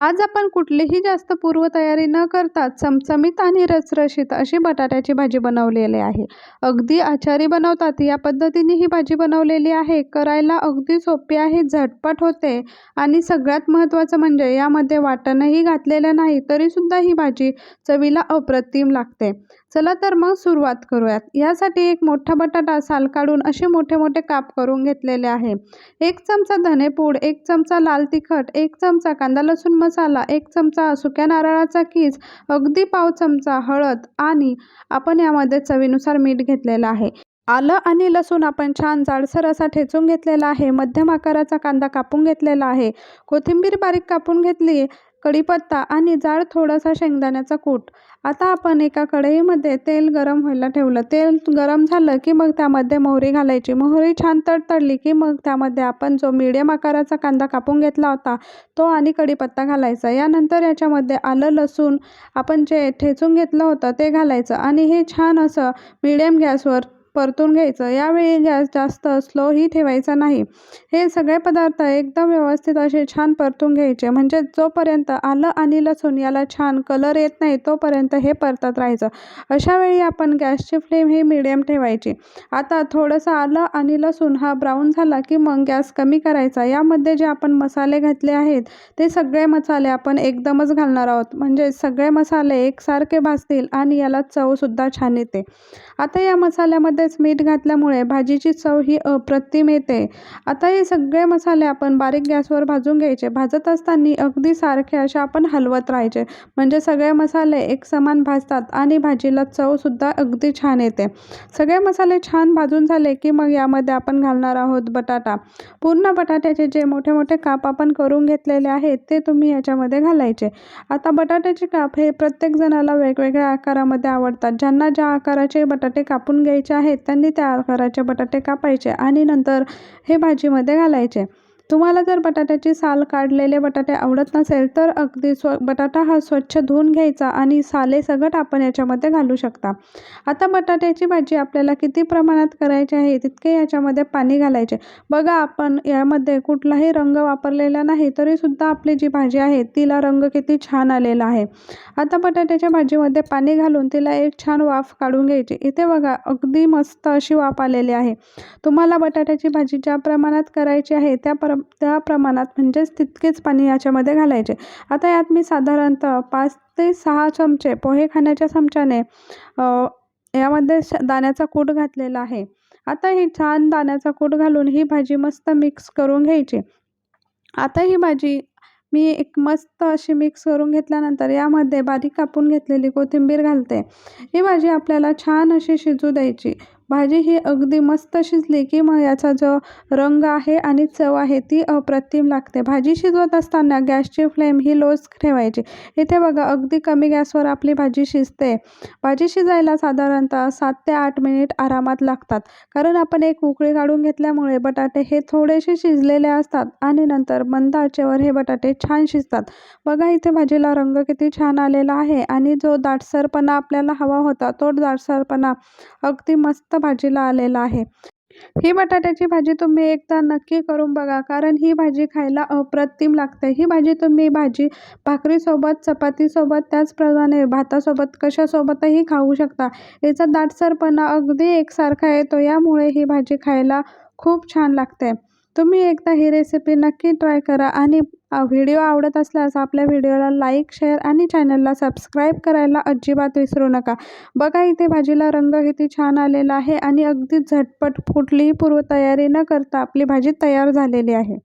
आज आपण कुठलीही जास्त पूर्वतयारी न करता चमचमीत आणि रसरशीत अशी बटाट्याची भाजी बनवलेली आहे. अगदी आचारी बनवतात या पद्धतीने ही भाजी बनवलेली आहे. करायला अगदी सोपी आहे झटपट होते आणि सगळ्यात महत्त्वाचं म्हणजे यामध्ये वाटणही घातलेलं नाही तरीसुद्धा ही भाजी चवीला अप्रतिम लागते. चला तर मग सुरुवात करूयात. यासाठी एक मोठा बटाटा साल काढून असे मोठे मोठे काप करून घेतलेले आहे. एक चमचा धनेपूड एक चमचा लाल तिखट एक चमचा कांदा लसूण मसाला एक चमचा सुक्या नारळाचा कीस अगदी पाव चमचा हळद आणि आपण यामध्ये चवीनुसार मीठ घेतलेलं आहे. आलं आणि लसूण आपण छान जाडसर असा ठेचून घेतलेला आहे. मध्यम आकाराचा कांदा कापून घेतलेला आहे. कोथिंबीर बारीक कापून घेतली. कढीपत्ता आणि जाड थोडासा शेंगदाण्याचा कूट. आता आपण एका कढईमध्ये तेल गरम व्हायला ठेवलं. तेल गरम झालं की मग त्यामध्ये मोहरी घालायची. मोहरी छान तडतडली की मग त्यामध्ये आपण जो मिडियम आकाराचा कांदा कापून घेतला होता तो आणि कढीपत्ता घालायचा. यानंतर याच्यामध्ये आलं लसूण आपण जे ठेचून घेतलं होतं ते घालायचं. आणि हे छान असं मिडियम गॅसवर परतून घ्यायचं. यावेळी गॅस जास्त स्लोही ठेवायचा नाही. हे सगळे पदार्थ एकदम व्यवस्थित असे छान परतून घ्यायचे. म्हणजे जोपर्यंत आलं आणि लसूण याला छान कलर येत नाही तोपर्यंत हे परतत राहायचं. अशा वेळी आपण गॅसची फ्लेम ही मिडियम ठेवायची. आता थोडंसं आलं आणि लसूण हा ब्राऊन झाला की मग गॅस कमी करायचा. यामध्ये जे आपण मसाले घातले आहेत ते सगळे मसाले आपण एकदमच घालणार आहोत. म्हणजे सगळे मसाले एकसारखे भाजतील आणि याला चवसुद्धा छान येते. आता या मसाल्यामध्ये मीठ घातल्यामुळे भाजीची चव ही अप्रतिम येते. आता हे सगळे मसाले आपण बारीक गॅसवर भाजून घ्यायचे. भाजत असताना अगदी सारखे असे आपण हलवत राहायचे. म्हणजे सगळे मसाले एक समान भाजतात आणि भाजीला चवसुद्धा अगदी छान येते. सगळे मसाले छान भाजून झाले की मग यामध्ये आपण घालणार आहोत बटाटा. पूर्ण बटाट्याचे जे मोठे मोठे काप आपण करून घेतलेले आहेत ते तुम्ही याच्यामध्ये घालायचे. आता बटाट्याचे काप हे प्रत्येक जणाला वेगवेगळ्या आकारामध्ये आवडतात. ज्यांना ज्या आकाराचे बटाटे कापून घ्यायचे आहेत त्यांनी त्या आकाराचे बटाटे कापायचे आणि नंतर हे भाजीमध्ये घालायचे. तुम्हाला जर बटाट्याची साल काढलेले बटाटे आवडत नसेल तर अगदी स्व बटाटा हा स्वच्छ धुवून घ्यायचा आणि साले सगट आपण याच्यामध्ये घालू शकता. आता बटाट्याची भाजी आपल्याला किती प्रमाणात करायची आहे तितके याच्यामध्ये पाणी घालायचे. बघा आपण यामध्ये कुठलाही रंग वापरलेला नाही तरीसुद्धा आपली जी भाजी आहे तिला रंग किती छान आलेला आहे. आता बटाट्याच्या भाजीमध्ये पाणी घालून तिला एक छान वाफ काढून घ्यायची. इथे बघा अगदी मस्त अशी वाफ आलेली आहे. तुम्हाला बटाट्याची भाजी ज्या प्रमाणात करायची आहे त्या प्र त्या प्रमाणात म्हणजेच तितकेच पाणी याच्यामध्ये घालायचे. आता यात मी साधारणतः पाच ते सहा चमचे पोहे खाण्याच्या चमच्याने यामध्ये दाण्याचा कूट घातलेला आहे. आता ही छान दाण्याचा कूट घालून ही भाजी मस्त मिक्स करून घ्यायची. आता ही भाजी मी एक मस्त अशी मिक्स करून घेतल्यानंतर यामध्ये बारीक कापून घेतलेली कोथिंबीर घालते. ही भाजी आपल्याला छान अशी शिजू द्यायची. भाजी ही अगदी मस्त शिजली की मग याचा जो रंग आहे आणि चव आहे ती अप्रतिम लागते. भाजी शिजवत असताना गॅसची फ्लेम ही लोच ठेवायची. इथे बघा अगदी कमी गॅसवर आपली भाजी शिजते. भाजी शिजायला साधारणतः सात ते आठ मिनिट आरामात लागतात. कारण आपण एक उकळी काढून घेतल्यामुळे बटाटे हे थोडेसे शिजलेले असतात आणि नंतर मंद आचेवर हे बटाटे छान शिजतात. बघा इथे भाजीला रंग किती छान आलेला आहे आणि जो दाटसरपणा आपल्याला हवा होता तो दाटसरपणा अगदी मस्त मस्त भाजीला आलेला आहे. ही बटाट्याची भाजी तुम्ही एकदा नक्की करून बघा कारण ही भाजी खायला अप्रतिम लागते. ही भाजी तुम्ही भाजी भाकरीसोबत चपातीसोबत त्याचप्रमाणे भातासोबत कशासोबतही खाऊ शकता. याचा दाटसरपणा अगदी एकसारखा येतो यामुळे ही भाजी खायला खूप छान लागते. तुम्ही एकदा ही रेसिपी नक्की ट्राय करा आणि व्हिडिओ आवडत असल्यास आपल्या व्हिडिओला लाईक शेअर आणि चॅनलला सबस्क्राईब करायला अजिबात विसरू नका. बघा इथे भाजीला रंग किती छान आलेला आहे आणि अगदी झटपट कुठलीही पूर्वतयारी न करता आपली भाजी तयार झालेली आहे.